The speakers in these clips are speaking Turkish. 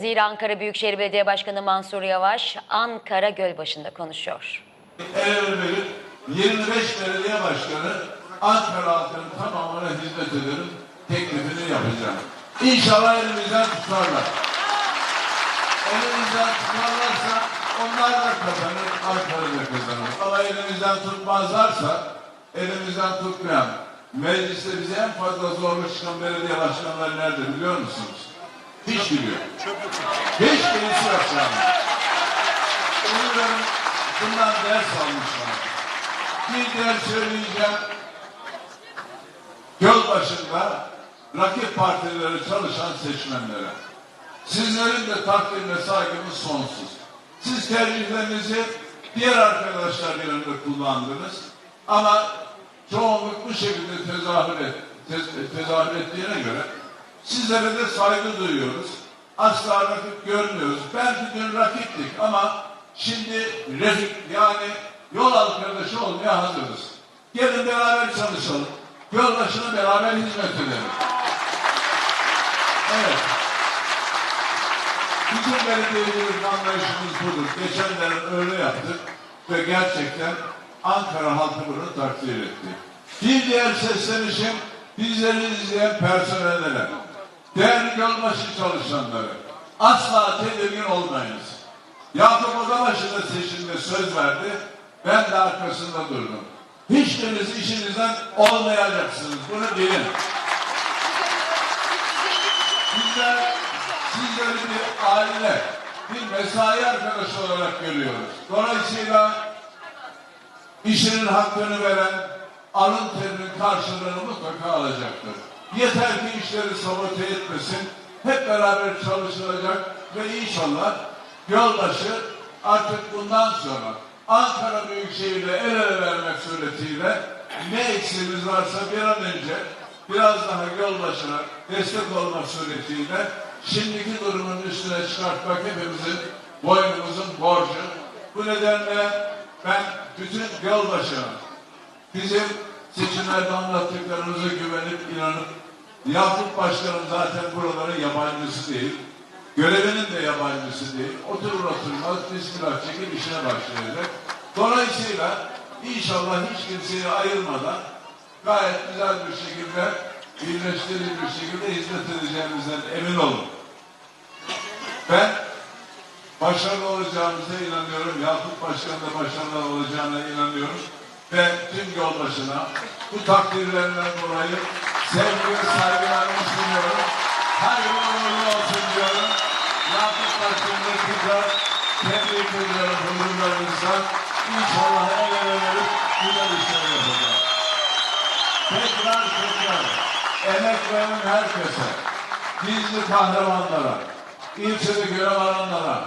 Zira Ankara Büyükşehir Belediye Başkanı Mansur Yavaş Ankara Gölbaşı'nda konuşuyor. verip 25 belediye başkanı Ankara halkının tamamına hizmet ederim teklifini yapacağım. İnşallah elimizden tutarlar. Elimizden tutarlarsa onlar da kazanır, Ankara da kazanır. Ama elimizden tutmazlarsa elimizden tutmayan mecliste bize en fazla zorluk çıkan belediye başkanları nerede biliyor musunuz? Hiç biliyor. Hiç birisi yok yani. Umuyorum bundan ders almışlar. Bir diğer söyleyeceğim. Göl başında rakip partilere çalışan seçmenlere. Sizlerin de takdirine saygımız sonsuz. Siz tercihlerinizi diğer arkadaşlar yanında kullandınız. Ama çoğunluk bu şekilde tezahür, et, tez- tezahür ettiğine göre sizlere de saygı duyuyoruz. Asla rakip görmüyoruz. Belki dün rakiptik ama şimdi refik yani yol arkadaşı olmaya hazırız. Gelin beraber çalışalım. Yoldaşına beraber hizmet edelim. Evet. Bizim belediyecilik anlayışımız budur. Geçenlerin öyle yaptık ve gerçekten Ankara halkı bunu takdir etti. Bir diğer seslenişim bizleri izleyen personellere, değerli yolbaşı çalışanları, asla tedirgin olmayınız. Yakup Odabaşı da seçimde söz verdi, ben de arkasında durdum. Hiçbiriniz işinizden olmayacaksınız, bunu bilin. Bizler sizleri bir aile, bir mesai arkadaşı olarak görüyoruz. Dolayısıyla işinin hakkını veren alın terinin karşılığını mutlaka alacaktır. Yeter ki işleri sabote etmesin. Hep beraber çalışılacak ve inşallah yoldaşı artık bundan sonra Ankara Büyükşehir'le el ele vermek suretiyle ne eksiğimiz varsa bir an önce biraz daha yoldaşına destek olmak suretiyle şimdiki durumun üstüne çıkartmak hepimizin boynumuzun borcu. Bu nedenle ben bütün yoldaşına bizim seçimlerde anlattıklarımıza güvenip inanıp Yakup Başkanım zaten buraların yabancısı değil. Görevinin de yabancısı değil. Oturur oturmaz bismillah çekip işine başlayacak. Dolayısıyla inşallah hiç kimseyi ayırmadan gayet güzel bir şekilde birleştirici bir şekilde hizmet edeceğimizden emin olun. Ben başarılı olacağımıza inanıyorum. Yakup Başkan da başarılı olacağına inanıyorum. Ve tüm yoldaşına bu takdirlerinden dolayı sevgi ve saygılarımı sunuyorum. Hayırlı uğurlu olsun diyorum. Yakup Başkan'ı tekrar tebrik ediyorum huzurlarınızda. İnşallah el ele verip güzel işler yapacağız. Tekrar tekrar emek veren herkese, gizli kahramanlara, ilçede görev alanlara,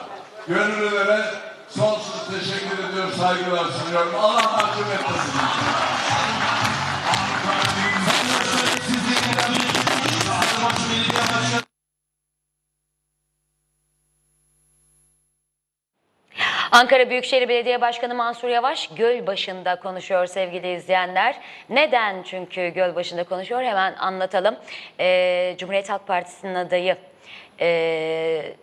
gönüllülere sonsuz teşekkür ediyor, saygılar sunuyorum. Allah mahcup etmesin. Ankara Büyükşehir Belediye Başkanı Mansur Yavaş Gölbaşı'nda konuşuyor sevgili izleyenler. Neden çünkü Gölbaşı'nda konuşuyor hemen anlatalım. Ee, Cumhuriyet Halk Partisi'nin adayı ee,